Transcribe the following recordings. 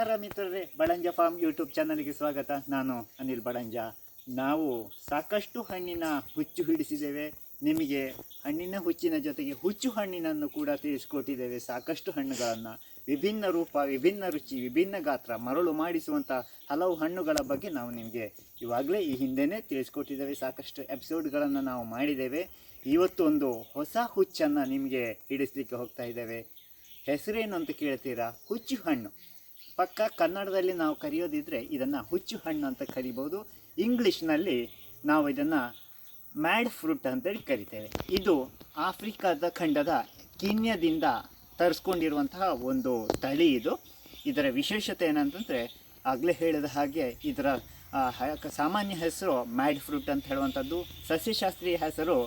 ನಮಸ್ಕಾರ ಮಿತ್ರರೇ, Balanja form YouTube ಚಾನಲ್ಗೆ ಸ್ವಾಗತ. ನಾನು ಅನಿಲ್ ಬಳಂಜ. ನಾವು ಸಾಕಷ್ಟು ಹಣ್ಣಿನ ಹುಚ್ಚು ಹಿಡಿಸಿದ್ದೇವೆ. ನಿಮಗೆ ಹಣ್ಣಿನ ಹುಚ್ಚಿನ ಜೊತೆಗೆ ಹುಚ್ಚು ಹಣ್ಣಿನನ್ನು ಕೂಡ ತಿಳಿಸ್ಕೊಟ್ಟಿದ್ದೇವೆ. ಸಾಕಷ್ಟು ಹಣ್ಣುಗಳನ್ನು, ವಿಭಿನ್ನ ರೂಪ, ವಿಭಿನ್ನ ರುಚಿ, ವಿಭಿನ್ನ ಗಾತ್ರ, ಮರಳು ಮಾಡಿಸುವಂಥ ಹಲವು ಹಣ್ಣುಗಳ ಬಗ್ಗೆ ನಾವು ನಿಮಗೆ ಇವಾಗಲೇ ಈ ಹಿಂದೆನೇ ತಿಳಿಸ್ಕೊಟ್ಟಿದ್ದೇವೆ. ಸಾಕಷ್ಟು ಎಪಿಸೋಡ್ಗಳನ್ನು ನಾವು ಮಾಡಿದ್ದೇವೆ. ಇವತ್ತು ಒಂದು ಹೊಸ ಹುಚ್ಚನ್ನು ನಿಮಗೆ ಹಿಡಿಸ್ಲಿಕ್ಕೆ ಹೋಗ್ತಾ ಇದ್ದೇವೆ. ಹೆಸರೇನು ಅಂತ ಕೇಳ್ತೀರಾ? ಹುಚ್ಚು ಹಣ್ಣು. ಪಕ್ಕ ಕನ್ನಡದಲ್ಲಿ ನಾವು ಕರೆಯೋದಿದ್ರೆ ಇದನ್ನು ಹುಚ್ಚು ಹಣ್ಣು ಅಂತ ಕರಿಬೋದು ಇಂಗ್ಲೀಷ್ನಲ್ಲಿ ನಾವು ಇದನ್ನು ಮ್ಯಾಡ್ ಫ್ರೂಟ್ ಅಂತೇಳಿ ಕರಿತೇವೆ. ಇದು ಆಫ್ರಿಕಾದ ಖಂಡದ ಕೀನ್ಯದಿಂದ ತರಿಸ್ಕೊಂಡಿರುವಂತಹ ಒಂದು ತಳಿ ಇದು. ಇದರ ವಿಶೇಷತೆ ಏನಂತಂದರೆ, ಆಗಲೇ ಹೇಳಿದ ಹಾಗೆ ಇದರ ಸಾಮಾನ್ಯ ಹೆಸರು ಮ್ಯಾಡ್ ಫ್ರೂಟ್ ಅಂತ ಹೇಳುವಂಥದ್ದು. ಸಸ್ಯಶಾಸ್ತ್ರೀಯ ಹೆಸರು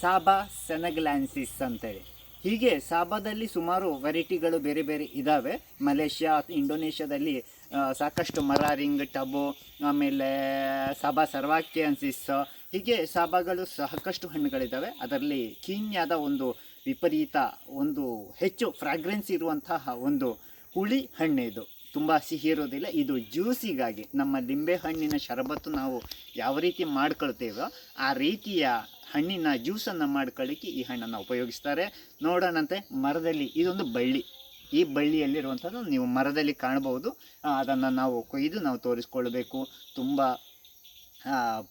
ಸಾಬಾ ಸೆನಗ್ಲ್ಯಾನ್ಸಿಸ್ ಅಂತೇಳಿ. ಹೀಗೆ ಸಾಬಾದಲ್ಲಿ ಸುಮಾರು ವೆರೈಟಿಗಳು ಬೇರೆ ಬೇರೆ ಇದ್ದಾವೆ ಮಲೇಷ್ಯಾ, ಇಂಡೋನೇಷ್ಯಾದಲ್ಲಿ ಸಾಕಷ್ಟು ಮರಾರಿಂಗ್ ಟಬು, ಆಮೇಲೆ, ಸಾಬಾ ಸರ್ವಾಕ್ಯನ್ಸಿಸ್ ಹೀಗೆ ಸಾಬಾಗಳು ಸಾಕಷ್ಟು ಹಣ್ಣುಗಳಿದ್ದಾವೆ ಅದರಲ್ಲಿ ಕೀನ್ಯಾದ ಒಂದು ವಿಪರೀತ, ಒಂದು ಹೆಚ್ಚು ಫ್ರಾಗ್ರೆನ್ಸ್ ಇರುವಂತಹ ಒಂದು ಹುಳಿ ಹಣ್ಣು ಇದು. ತುಂಬ ಸಿಹಿ ಇರೋದಿಲ್ಲ. ಇದು ಜ್ಯೂಸಿಗಾಗಿ ನಮ್ಮ ಲಿಂಬೆ ಹಣ್ಣಿನ ಶರಬತ್ತು ನಾವು ಯಾವ ರೀತಿ ಮಾಡ್ಕೊಳ್ತೇವೋ ಆ ರೀತಿಯ ಹಣ್ಣಿನ ಜ್ಯೂಸನ್ನು ಮಾಡ್ಕೊಳ್ಳಿಕ್ಕೆ ಈ ಹಣ್ಣನ್ನು ಉಪಯೋಗಿಸ್ತಾರೆ. ನೋಡೋಣಂತೆ ಮರದಲ್ಲಿ ಇದೊಂದು ಬಳ್ಳಿ. ಈ ಬಳ್ಳಿಯಲ್ಲಿರುವಂಥದ್ದು ನೀವು ಮರದಲ್ಲಿ ಕಾಣಬಹುದು. ಅದನ್ನು ನಾವು ಕೊಯ್ದು ನಾವು ತೋರಿಸ್ಕೊಳ್ಬೇಕು. ತುಂಬ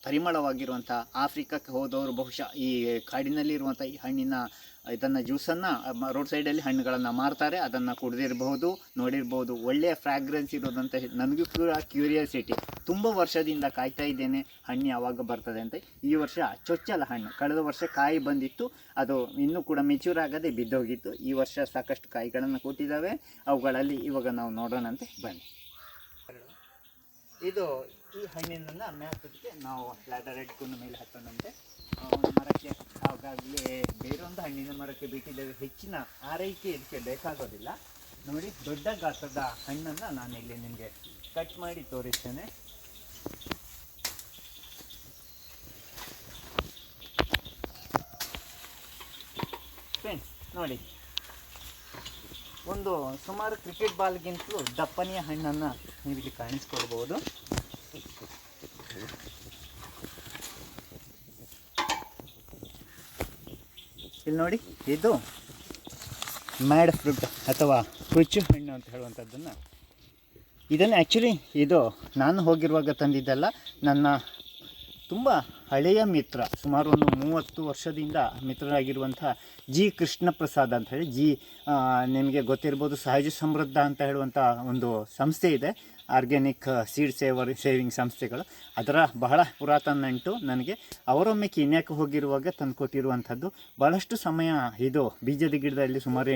ಪರಿಮಳವಾಗಿರುವಂಥ ಆಫ್ರಿಕಕ್ಕೆ ಹೋದವರು ಬಹುಶಃ ಈ ಕಾಡಿನಲ್ಲಿರುವಂಥ ಈ ಹಣ್ಣಿನ, ಇದನ್ನು ಜ್ಯೂಸನ್ನು ರೋಡ್ ಸೈಡಲ್ಲಿ ಹಣ್ಣುಗಳನ್ನು ಮಾರ್ತಾರೆ, ಅದನ್ನು ಕುಡಿದಿರಬಹುದು ನೋಡಿರ್ಬೋದು ಒಳ್ಳೆಯ ಫ್ರಾಗ್ರೆನ್ಸ್ ಇರೋದಂತ ನನಗೂ ಕೂಡ ಕ್ಯೂರಿಯಾಸಿಟಿ ತುಂಬ ವರ್ಷದಿಂದ ಕಾಯ್ತಾ ಇದ್ದೇನೆ, ಹಣ್ಣು ಯಾವಾಗ ಬರ್ತದೆ ಅಂತ. ಈ ವರ್ಷ ಚೊಚ್ಚಲ ಹಣ್ಣು. ಕಳೆದ ವರ್ಷ ಕಾಯಿ ಬಂದಿತ್ತು, ಅದು ಇನ್ನೂ ಕೂಡ ಮೆಚ್ಯೂರ್ ಆಗದೆ ಬಿದ್ದೋಗಿತ್ತು. ಈ ವರ್ಷ ಸಾಕಷ್ಟು ಕಾಯಿಗಳನ್ನು ಕೊಟ್ಟಿದ್ದಾವೆ ಅವುಗಳಲ್ಲಿ ಇವಾಗ ನಾವು ನೋಡೋಣಂತೆ ಬನ್ನಿ. ಇದು ಈ ಹಣ್ಣಿನನ್ನು ಮ್ಯಾಕೋದಕ್ಕೆ ನಾವು ಲ್ಯಾಡರ್ ಇಟ್ಕೊಂಡು ಮೇಲೆ ಹಾಕೊಂಡಂತೆ. ಒಂದು ಮರಕ್ಕೆ ಆಗಾಗಲೇ ಬೇರೊಂದು ಹಣ್ಣಿನ ಮರಕ್ಕೆ ಬಿಟ್ಟಿದ್ದೇವೆ ಹೆಚ್ಚಿನ ಆರೈಕೆ ಇದಕ್ಕೆ ಬೇಕಾಗೋದಿಲ್ಲ. ನೋಡಿ, ದೊಡ್ಡ ಗಾತ್ರದ ಹಣ್ಣನ್ನು ನಾನು ಇಲ್ಲಿ ನಿಮಗೆ ಕಟ್ ಮಾಡಿ ತೋರಿಸ್ತೇನೆ. ಫ್ರೆಂಡ್ಸ್ ನೋಡಿ. ಒಂದು ಸುಮಾರು ಕ್ರಿಕೆಟ್ ಬಾಲ್ಗಿಂತಲೂ ದಪ್ಪನೆಯ ಹಣ್ಣನ್ನು ನೀವು ಇಲ್ಲಿ ಕಾಣಿಸ್ಕೊಳ್ಬೋದು ಇಲ್ಲಿ ನೋಡಿ, ಇದು ಮ್ಯಾಡ್ ಫ್ರೂಟ್ ಅಥವಾ ಹುಚ್ಚು ಹಣ್ಣು ಅಂತ ಹೇಳುವಂಥದ್ದನ್ನು. ಇದನ್ನು ಆ್ಯಕ್ಚುಲಿ ಇದು ನಾನು ಹೋಗಿರುವಾಗ ತಂದಿದ್ದಲ್ಲ, ನನ್ನ ತುಂಬ ಹಳೆಯ ಮಿತ್ರ, ಸುಮಾರು ಒಂದು ಮೂವತ್ತು ವರ್ಷದಿಂದ ಮಿತ್ರರಾಗಿರುವಂಥ ಜಿ ಕೃಷ್ಣ ಪ್ರಸಾದ್ ಅಂತ ಹೇಳಿ, ಜಿ ನಿಮಗೆ ಗೊತ್ತಿರ್ಬೋದು, ಸಹಜ ಸಮೃದ್ಧ ಅಂತ ಹೇಳುವಂಥ ಒಂದು ಸಂಸ್ಥೆ ಇದೆ. ಆರ್ಗ್ಯಾನಿಕ್ ಸೀಡ್ ಸೇವರ್ ಸೇವಿಂಗ್ ಸಂಸ್ಥೆಗಳು. ಅದರ ಬಹಳ ಪುರಾತನ ನಂಟು ನನಗೆ. ಅವರೊಮ್ಮೆ ಕೀನ್ಯಾಕ್ಕೆ ಹೋಗಿರುವಾಗ ತಂದುಕೊಟ್ಟಿರುವಂಥದ್ದು. ಭಾಳಷ್ಟು ಸಮಯ ಇದು ಬೀಜದ ಗಿಡದಲ್ಲಿ ಸುಮಾರು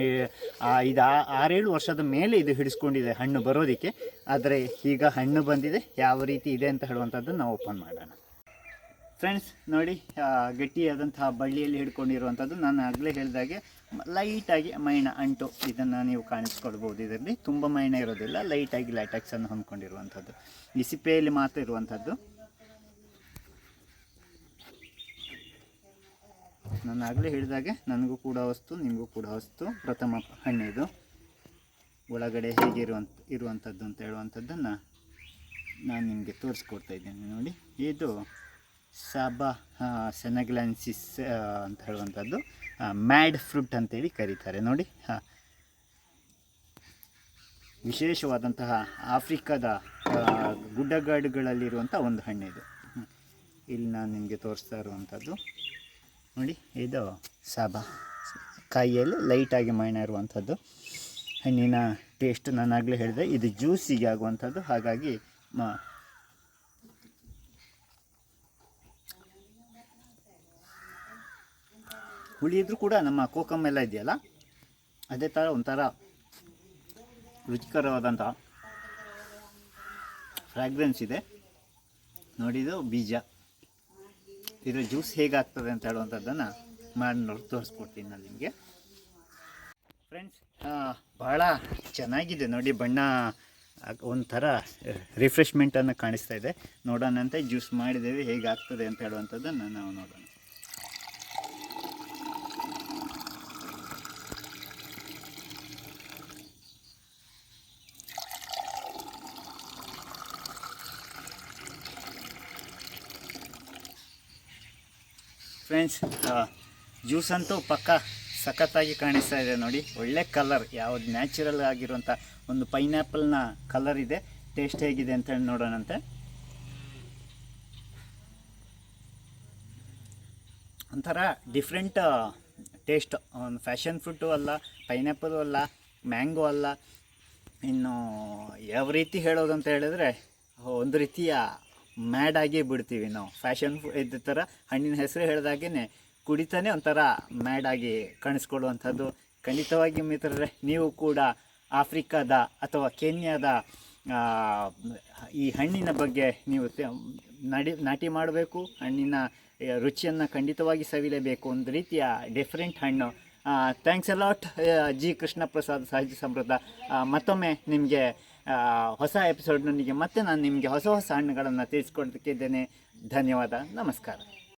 ಇದು ಆರೇಳು ವರ್ಷದ ಮೇಲೆ ಇದು ಹಿಡಿಸ್ಕೊಂಡಿದೆ ಹಣ್ಣು ಬರೋದಕ್ಕೆ. ಆದರೆ ಈಗ ಹಣ್ಣು ಬಂದಿದೆ, ಯಾವ ರೀತಿ ಇದೆ ಅಂತ ಹೇಳುವಂಥದ್ದು ನಾವು ಓಪನ್ ಮಾಡೋಣ. ಫ್ರೆಂಡ್ಸ್ ನೋಡಿ ಗಟ್ಟಿಯಾದಂತಹ ಬಳ್ಳಿಯಲ್ಲಿ ಹಿಡ್ಕೊಂಡಿರುವಂಥದ್ದು. ನಾನು ಆಗಲೇ ಹೇಳಿದಾಗೆ ಲೈಟಾಗಿ ಮೈಣ ಅಂಟು ಇದನ್ನು ನೀವು ಕಾಣಿಸ್ಕೊಳ್ಬೋದು ಇದರಲ್ಲಿ. ತುಂಬ ಮೈಣ ಇರೋದಿಲ್ಲ, ಲೈಟಾಗಿ ಲೈಟಾಕ್ಸನ್ನು ಹೊಂದ್ಕೊಂಡಿರುವಂಥದ್ದು. ಈ ಸಿಪ್ಪೆಯಲ್ಲಿ ಮಾತ್ರ ಇರುವಂಥದ್ದು. ನಾನು ಆಗಲೇ ಹೇಳಿದಾಗೆ ನನಗೂ ಕೂಡ ವಸ್ತು, ನಿಮಗೂ ಕೂಡ ವಸ್ತು. ಪ್ರಥಮ ಹಣ್ಣಿದು. ಒಳಗಡೆ ಹೇಗಿರುವಂಥ ಇರುವಂಥದ್ದು ಅಂತ ಹೇಳುವಂಥದ್ದನ್ನು ನಾನು ನಿಮಗೆ ತೋರಿಸ್ಕೊಡ್ತಾ ಇದ್ದೇನೆ. ನೋಡಿ, ಇದು ಸಬಾ ಸೆನಗ್ಲಾನ್ಸಿಸ್ ಅಂತ ಹೇಳುವಂಥದ್ದು. ಮ್ಯಾಡ್ ಫ್ರೂಟ್ ಅಂತೇಳಿ ಕರೀತಾರೆ. ನೋಡಿ, ಹಾಂ. ವಿಶೇಷವಾದಂತಹ ಆಫ್ರಿಕಾದ ಗುಡ್ಡಗಾಡುಗಳಲ್ಲಿರುವಂಥ ಒಂದು ಹಣ್ಣಿದು ಇದು. ಇಲ್ಲಿ ನಾನು ನಿಮಗೆ ತೋರಿಸ್ತಾ ಇರುವಂಥದ್ದು ನೋಡಿ, ಇದು ಸಾಬಾ ಕಾಯಿಯಲ್ಲಿ ಲೈಟಾಗಿ ಮೈಣ ಇರುವಂಥದ್ದು ಹಣ್ಣಿನ ಟೇಸ್ಟ್ ನಾನು ಆಗಲೇ ಹೇಳಿದೆ. ಇದು ಜ್ಯೂಸಿಗೆ ಆಗುವಂಥದ್ದು ಹಾಗಾಗಿ ಹುಳಿ ಇದ್ರೂ ಕೂಡ ನಮ್ಮ ಕೋಕಮ್ ಎಲ್ಲ ಇದೆಯಲ್ಲ? ಅದೇ ಥರ ಒಂಥರ ರುಚಿಕರವಾದಂಥ ಫ್ರ್ಯಾಗ್ರೆನ್ಸ್ ಇದೆ. ನೋಡಿದು ಬೀಜ. ಇದರ ಜ್ಯೂಸ್ ಹೇಗಾಗ್ತದೆ ಅಂತ ಹೇಳುವಂಥದ್ದನ್ನು ಮಾಡಿ ನೋಡಿ, ತೋರಿಸ್ಕೊಡ್ತೀನಿ ನಾನು ನಿಮಗೆ. ಫ್ರೆಂಡ್ಸ್ ಭಾಳ ಚೆನ್ನಾಗಿದೆ. ನೋಡಿ ಬಣ್ಣ ಒಂಥರ ರಿಫ್ರೆಶ್ಮೆಂಟನ್ನು ಕಾಣಿಸ್ತಾ ಇದೆ. ನೋಡೋಣ ಅಂತ ಜ್ಯೂಸ್ ಮಾಡಿದ್ದೇವೆ, ಹೇಗಾಗ್ತದೆ ಅಂತ ಹೇಳುವಂಥದ್ದನ್ನು ನಾವು ನೋಡೋಣ. ಫ್ರೆಂಡ್ಸ್ ಜ್ಯೂಸ್ ಅಂತೂ ಪಕ್ಕ ಸಖತ್ತಾಗಿ ಕಾಣಿಸ್ತಾ ಇದೆ ನೋಡಿ. ಒಳ್ಳೆ ಕಲರ್, ಯಾವ್ದು ನ್ಯಾಚುರಲ್ ಆಗಿರುವಂಥ ಒಂದು ಪೈನ್ಯಾಪಲ್ನ ಕಲರ್ ಇದೆ. ಟೇಸ್ಟ್ ಹೇಗಿದೆ ಅಂತ ಹೇಳಿ ನೋಡೋಣಂತೆ. ಒಂಥರ ಡಿಫ್ರೆಂಟ್ ಟೇಸ್ಟ್. ಒಂದು ಫ್ಯಾಷನ್ ಫ್ರೂಟು ಅಲ್ಲ ಪೈನಾಪಲು ಅಲ್ಲ, ಮ್ಯಾಂಗೋ ಅಲ್ಲ. ಇನ್ನು ಯಾವ ರೀತಿ ಹೇಳೋದು ಅಂತ ಹೇಳಿದ್ರೆ, ಒಂದು ರೀತಿಯ ಮ್ಯಾಡ್ ಆಗಿ ಬಿಡ್ತೀವಿ ನಾವು. ಫ್ಯಾಷನ್ ಇದ್ದ ಥರ ಹಣ್ಣಿನ ಹೆಸರು ಹೇಳಿದಾಗೇ ಕುಡಿತಾನೆ ಒಂಥರ ಮ್ಯಾಡ್ ಆಗಿ ಕಾಣಿಸ್ಕೊಳ್ಳುವಂಥದ್ದು. ಖಂಡಿತವಾಗಿ ಮಿತ್ರರೇ, ನೀವು ಕೂಡ ಆಫ್ರಿಕಾದ ಅಥವಾ ಕೆನ್ಯಾದ ಈ ಹಣ್ಣಿನ ಬಗ್ಗೆ ನೀವು ನಡಿ ನಾಟಿ ಮಾಡಬೇಕು. ಹಣ್ಣಿನ ರುಚಿಯನ್ನು ಖಂಡಿತವಾಗಿ ಸವಿಲೇಬೇಕು. ಒಂದು ರೀತಿಯ ಡಿಫ್ರೆಂಟ್ ಹಣ್ಣು. Thanks a lot ji Krishna Prasad ಸಾಹಿತ್ಯ ಸಮೃದ್ಧ ಮತ್ತೊಮ್ಮೆ ನಿಮಗೆ ಹೊಸ ಎಪಿಸೋಡ್ನೊಂದಿಗೆ ಮತ್ತೆ ನಾನು ನಿಮಗೆ ಹೊಸ ಹೊಸ ಹಣ್ಣುಗಳನ್ನು ತಿಳಿಸ್ಕೊಡ್ತಿದ್ದೇನೆ ಧನ್ಯವಾದ. ನಮಸ್ಕಾರ.